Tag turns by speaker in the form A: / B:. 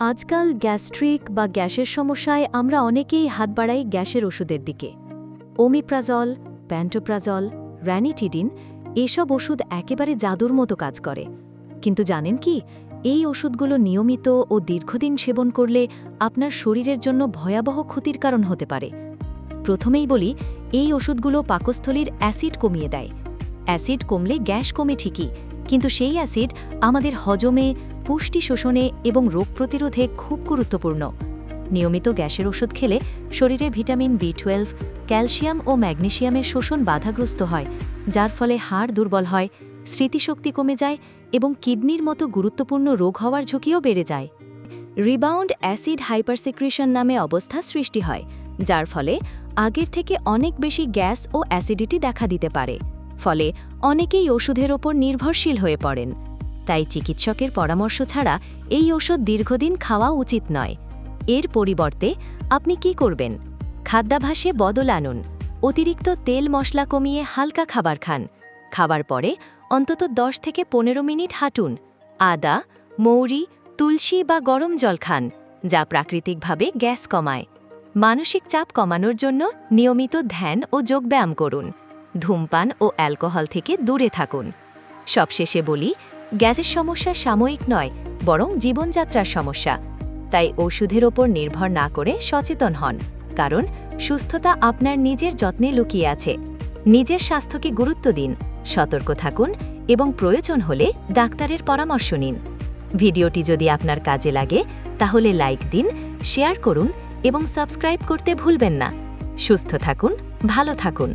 A: আজকাল গ্যাস্ট্রিক বা গ্যাসের সমস্যায় আমরা অনেকেই হাত বাড়াই গ্যাসের ওষুধের দিকে। ওমিপ্রাজল, প্যান্টোপ্রাজল, র্যানিটিডিন এসব ওষুধ একেবারে জাদুর মতো কাজ করে। কিন্তু জানেন কি? এই ওষুধগুলো নিয়মিত ও দীর্ঘদিন সেবন করলে আপনার শরীরের জন্য ভয়াবহ ক্ষতির কারণ হতে পারে। প্রথমেই বলি, এই ওষুধগুলো পাকস্থলীর অ্যাসিড কমিয়ে দেয়। অ্যাসিড কমলে গ্যাস কমে ঠিকই, কিন্তু সেই অ্যাসিড আমাদের হজমে পুষ্টি শোষণে এবং রোগ প্রতিরোধে খুব গুরুত্বপূর্ণ। নিয়মিত গ্যাসের ওষুধ খেলে শরীরে ভিটামিন বি টুয়েলভ, ক্যালসিয়াম ও ম্যাগনেসিয়ামের শোষণ বাধাগ্রস্ত হয়, যার ফলে হাড় দুর্বল হয়, স্মৃতিশক্তি কমে যায় এবং কিডনির মতো গুরুত্বপূর্ণ রোগ হওয়ার ঝুঁকিও বেড়ে যায়। রিবাউন্ড অ্যাসিড হাইপারসিক্রেশন নামে অবস্থা সৃষ্টি হয়, যার ফলে আগের থেকে অনেক বেশি গ্যাস ও অ্যাসিডিটি দেখা দিতে পারে। ফলে অনেকেই ওষুধের ওপর নির্ভরশীল হয়ে পড়েন। তাই চিকিৎসকের পরামর্শ ছাড়া এই ওষুধ দীর্ঘদিন খাওয়া উচিত নয়। এর পরিবর্তে আপনি কি করবেন? খাদ্যাভাসে বদল আনুন। অতিরিক্ত তেল মশলা কমিয়ে হালকা খাবার খান। খাবার পরে অন্তত 10 থেকে পনেরো মিনিট হাঁটুন। আদা, মৌরি, তুলসী বা গরম জল খান, যা প্রাকৃতিকভাবে গ্যাস কমায়। মানসিক চাপ কমানোর জন্য নিয়মিত ধ্যান ও যোগব্যায়াম করুন। ধূমপান ও অ্যালকোহল থেকে দূরে থাকুন। সবশেষে বলি গ্যাসের সমস্যা সাময়িক নয়, বরং জীবনযাত্রার সমস্যা। তাই ওষুধের ওপর নির্ভর না করে সচেতন হন, কারণ সুস্থতা আপনার নিজের যত্নে লুকিয়ে আছে। নিজের স্বাস্থ্যকে গুরুত্ব দিন, সতর্ক থাকুন এবং প্রয়োজন হলে ডাক্তারের পরামর্শ নিন। ভিডিওটি যদি আপনার কাজে লাগে, তাহলে লাইক দিন, শেয়ার করুন এবং সাবস্ক্রাইব করতে ভুলবেন না। সুস্থ থাকুন, ভালো থাকুন।